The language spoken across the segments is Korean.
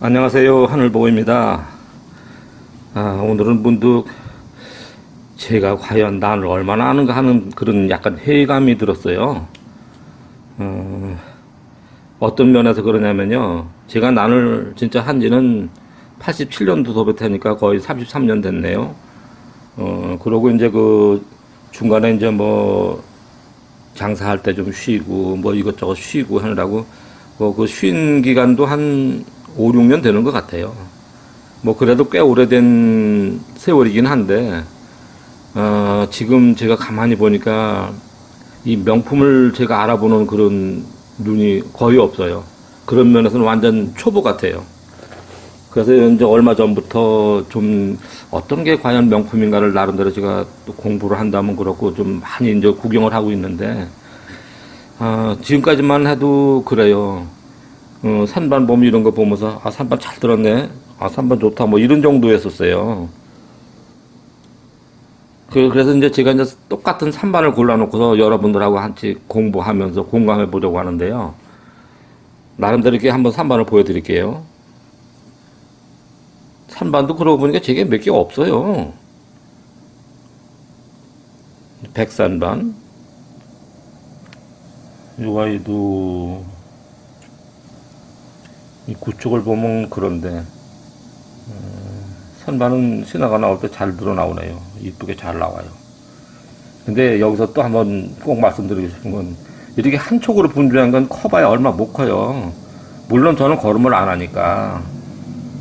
안녕하세요. 하늘보입니다. 아, 오늘은 문득 제가 과연 난을 얼마나 아는가 하는 그런 약간 회의감이 들었어요. 어, 어떤 면에서 그러냐면요. 제가 난을 진짜 한 지는 87년도 도배태니까 거의 33년 됐네요. 어, 그러고 이제 그 중간에 이제 뭐 장사할 때 좀 쉬고 뭐 이것저것 쉬고 하느라고 뭐 그 쉰 기간도 한 5, 6년 되는 것 같아요. 뭐 그래도 꽤 오래된 세월이긴 한데 어, 지금 제가 가만히 보니까 이 명품을 제가 알아보는 그런 눈이 거의 없어요. 그런 면에서는 완전 초보 같아요. 그래서 이제 얼마 전부터 좀 어떤 게 과연 명품인가를 나름대로 제가 또 공부를 한다면 그렇고 좀 많이 이제 구경을 하고 있는데, 아, 지금까지만 해도 그래요. 어, 산반 보면 이런 거 보면서, 아, 산반 잘 들었네. 아, 산반 좋다. 뭐 이런 정도였었어요. 그, 그래서 이제 제가 이제 똑같은 산반을 골라놓고서 여러분들하고 같이 공부하면서 공감해 보려고 하는데요. 나름대로 이렇게 한번 산반을 보여드릴게요. 산반도 그러고 보니까 제게 몇 개가 없어요. 백산반. 요 아이도 이 구축을 보면 그런데 음, 산반은 신화가 나올 때잘 들어 나오네요. 이쁘게 잘 나와요. 근데 여기서 또 한번 꼭 말씀드리고 싶은 건 이렇게 한쪽으로 분주한 건 커봐야 얼마 못 커요. 물론 저는 걸음을 안 하니까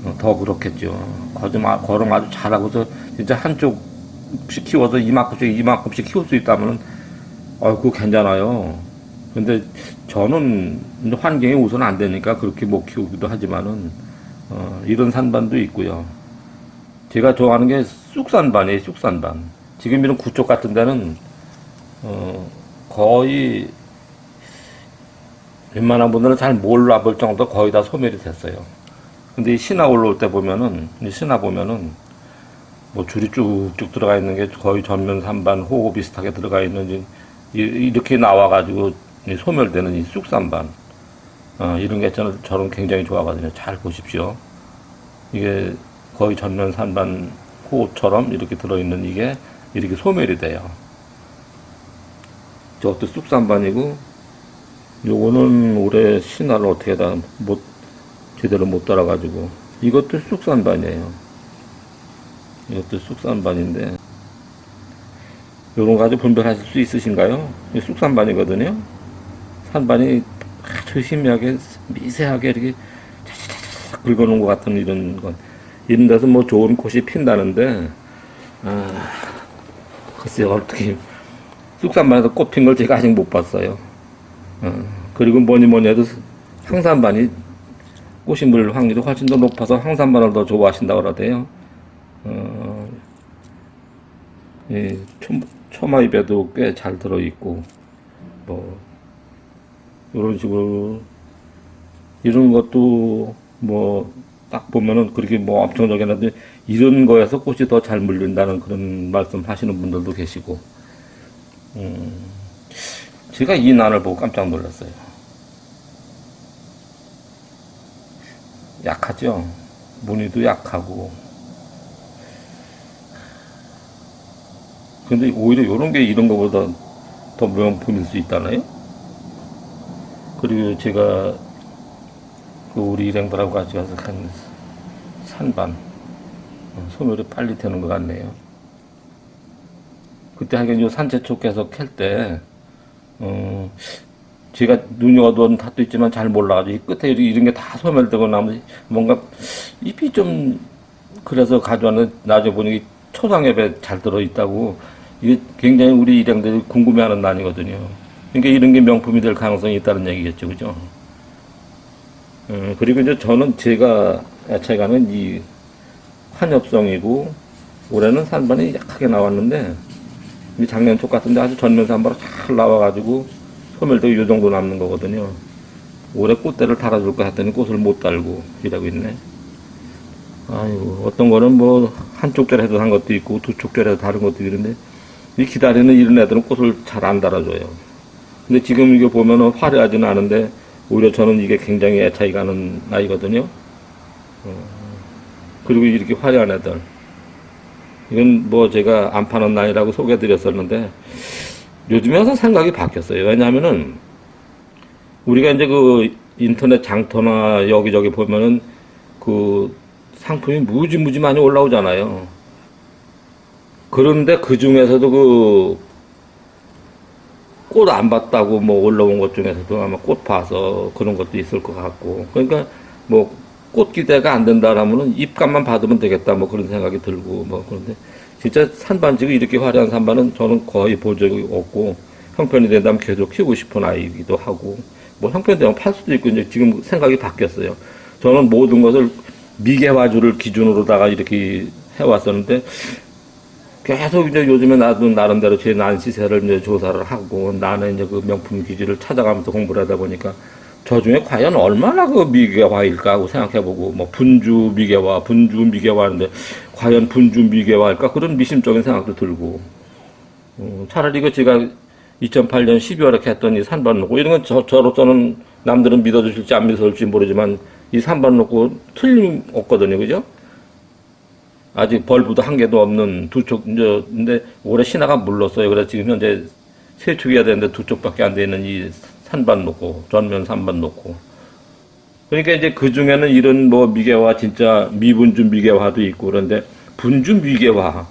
어, 더 그렇겠죠. 걸음, 아- 걸음 아주 잘하고서 진짜 한쪽씩 키워서 이만큼씩 이만큼씩 키울 수 있다면 어, 그거 괜찮아요. 근데 저는 환경이 우선 안 되니까 그렇게 못 키우기도 하지만은 어, 이런 산반도 있고요. 제가 좋아하는 게 쑥산반이에요, 쑥산반. 지금 이런 구쪽 같은 데는 어, 거의 웬만한 분들은 잘 몰라 볼 정도 거의 다 소멸이 됐어요. 근데 이 신화 올라올 때 보면은, 이 신화 보면은, 뭐 줄이 쭉쭉 들어가 있는 게 거의 전면 산반, 호흡 비슷하게 들어가 있는, 이- 이- 이렇게 나와가지고 이 소멸되는 이 쑥산반. 어, 이런 게 저는, 저는 굉장히 좋아하거든요. 잘 보십시오. 이게 거의 전면 산반 호흡처럼 이렇게 들어있는 이게 이렇게 소멸이 돼요. 저것도 쑥산반이고, 요거는 올해 신화를 어떻게 다 못, 제대로 못 따라가지고 이것도 쑥산반이에요. 이것도 쑥산반인데 요런 거 가지고 분별하실 수 있으신가요? 이 쑥산반이거든요. 산반이 아주 희미하게 미세하게 이렇게 긁어놓은 것 같은 이런 건 이런 데서 뭐 좋은 꽃이 핀다는데 아 글쎄 어떻게 쑥산반에서 꽃 핀 걸 제가 아직 못 봤어요. 어, 그리고 뭐니 뭐니 해도 황산반이 꽃이 물 확률이 훨씬 더 높아서 황산반을 더 좋아하신다고 그러대요. 어, 이 초, 초마입에도 꽤 잘 들어있고, 뭐, 이런 식으로, 이런 것도 뭐, 딱 보면은 그렇게 뭐 엄청나게 나는데, 이런 거에서 꽃이 더 잘 물린다는 그런 말씀 하시는 분들도 계시고, 음, 제가 이 난을 보고 깜짝 놀랐어요. 약하죠. 무늬도 약하고. 근데 오히려 이런 게 이런 거보다 더 명품일 수 있다나요? 그리고 제가 그 우리 일행들하고 같이 가서 한 산반 어, 소멸이 빨리 되는 것 같네요. 그때 하긴 요 산채 쪽에서 캘때 어, 제가 눈이 어두운 탓도 있지만 잘 몰라가지고 이 끝에 이런 게 다 소멸되고 나면 뭔가 잎이 좀 그래서 가져왔는데 나중에 보니 초상엽에 잘 들어있다고 이게 굉장히 우리 일행들이 궁금해하는 난이거든요. 그러니까 이런 게 명품이 될 가능성이 있다는 얘기겠죠, 그죠? 음, 그리고 이제 저는 제가 애착하는 이 환엽성이고 올해는 산반이 약하게 나왔는데 이 작년 쪽 같은데 아주 전면 산바로 잘 나와가지고 소멸되고 이 정도 남는 거거든요. 올해 꽃대를 달아줄 거 했더니 꽃을 못 달고 이러고 있네. 아이고 어떤 거는 뭐 한쪽 결 해도 한 것도 있고 두쪽결 해도 다른 것도 있는데 이 기다리는 이런 애들은 꽃을 잘 안 달아줘요. 근데 지금 이게 보면은 화려하지는 않은데 오히려 저는 이게 굉장히 애착이 가는 나이거든요. 어, 그리고 이렇게 화려한 애들. 이건 뭐 제가 안 파는 나이라고 소개해드렸었는데 요즘에 와서 생각이 바뀌었어요. 왜냐하면은 우리가 이제 그 인터넷 장터나 여기저기 보면은 그 상품이 무지무지 많이 올라오잖아요. 그런데 그 중에서도 그 꽃 안 봤다고 뭐 올라온 것 중에서도 아마 꽃 봐서 그런 것도 있을 것 같고 그러니까 뭐 꽃 기대가 안 된다라면은 입값만 받으면 되겠다 뭐 그런 생각이 들고 뭐 그런데 진짜 산반지가 이렇게 화려한 산반은 저는 거의 본 적이 없고 형편이 된다면 계속 키우고 싶은 아이기도 하고 뭐 형편이 되면 팔 수도 있고 이제 지금 생각이 바뀌었어요. 저는 모든 것을 미개화주를 기준으로다가 이렇게 해왔었는데 계속 이제 요즘에 나도 나름대로 제 난시세를 이제 조사를 하고 나는 이제 그 명품 기지를 찾아가면서 공부를 하다 보니까 저 중에 과연 얼마나 그 미개화일까 하고 생각해보고 뭐 분주 미개화, 분주 미개화 하는데 과연 분주 미개화일까? 그런 미심적인 생각도 들고. 어, 차라리 그 제가 2008년 12월에 했던 이 산반 놓고 이런 건 저, 저로서는 남들은 믿어주실지 안 믿어줄지 모르지만 이 산반 놓고 틀림없거든요. 그죠? 아직 벌브도 한 개도 없는 두 쪽, 이제, 근데 올해 신화가 물렀어요. 그래서 지금 현재 세 축이야 되는데 두 쪽밖에 안돼 있는 이 산반 놓고, 전면 산반 놓고. 그러니까 이제 그 중에는 이런 뭐 미개화, 진짜 미분주 미개화도 있고 그런데 분주 미개화.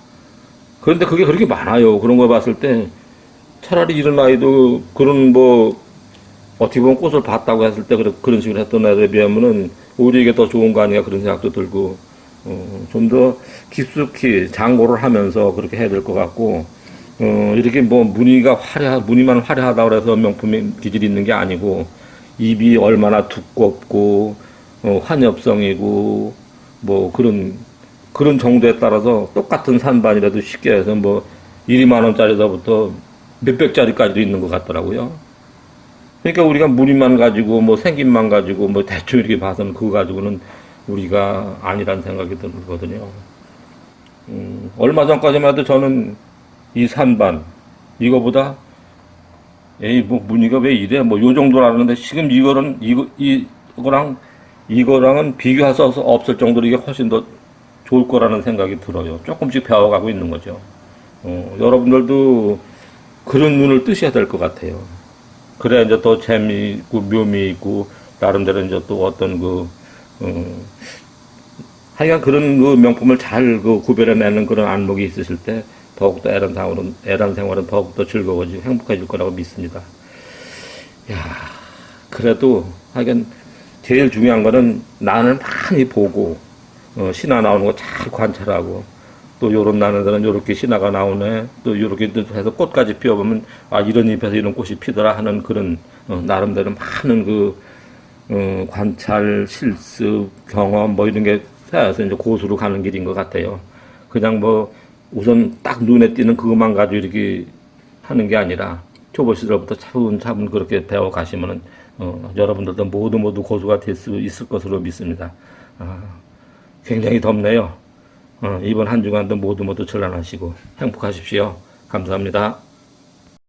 그런데 그게 그렇게 많아요. 그런 거 봤을 때 차라리 이런 아이도 그런 뭐 어떻게 보면 꽃을 봤다고 했을 때 그런 그런 식으로 했던 애들에 비하면은 오히려 이게 더 좋은 거 아닌가 그런 생각도 들고 어, 좀 더 깊숙이 장고를 하면서 그렇게 해야 될 것 같고 어, 이렇게 뭐 무늬가 화려 무늬만 화려하다고 해서 명품의 기질이 있는 게 아니고 입이 얼마나 두껍고 어, 환엽성이고 뭐 그런 그런 정도에 따라서 똑같은 산반이라도 쉽게 해서 뭐 1, 2만 원짜리서부터 몇백짜리까지도 있는 것 같더라고요. 그러니까 우리가 무늬만 가지고 뭐 생김만 가지고 뭐 대충 이렇게 봐서는 그거 가지고는 우리가 아니란 생각이 들거든요. 음, 얼마 전까지만 해도 저는 이 산반 이거보다 에이 뭐 무늬가 왜 이래 뭐 요 정도라는데 지금 이거는 이거 이거랑 이거랑은 비교할 수 없- 없을 정도로 이게 훨씬 더 좋을 거라는 생각이 들어요. 조금씩 배워가고 있는 거죠. 어, 여러분들도 그런 눈을 뜨셔야 될 것 같아요. 그래야 이제 더 재미있고 묘미 있고 나름대로 이제 또 어떤 그 어, 하여간 그런 그 명품을 잘 그 구별해내는 그런 안목이 있으실 때 더욱더 애란 생활은, 애란 생활은 더욱더 즐거워지고 행복해질 거라고 믿습니다. 야 그래도 하여간 제일 중요한 거는 나는 많이 보고 어, 신화 나오는 거 잘 관찰하고 또 요런 나는들은 요렇게 신화가 나오네 또 요렇게 해서 꽃까지 피워보면 아 이런 잎에서 이런 꽃이 피더라 하는 그런 어, 나름대로 많은 그 어, 관찰, 실습, 경험 뭐 이런 게 쌓여서 이제 고수로 가는 길인 것 같아요. 그냥 뭐 우선 딱 눈에 띄는 그것만 가지고 이렇게 하는 게 아니라 초보 시절부터 차분차분 그렇게 배워 가시면은 어, 여러분들도 모두 모두 고수가 될 수 있을 것으로 믿습니다. 아, 굉장히 덥네요. 어, 이번 한 주간도 모두 모두 전란하시고 행복하십시오. 감사합니다.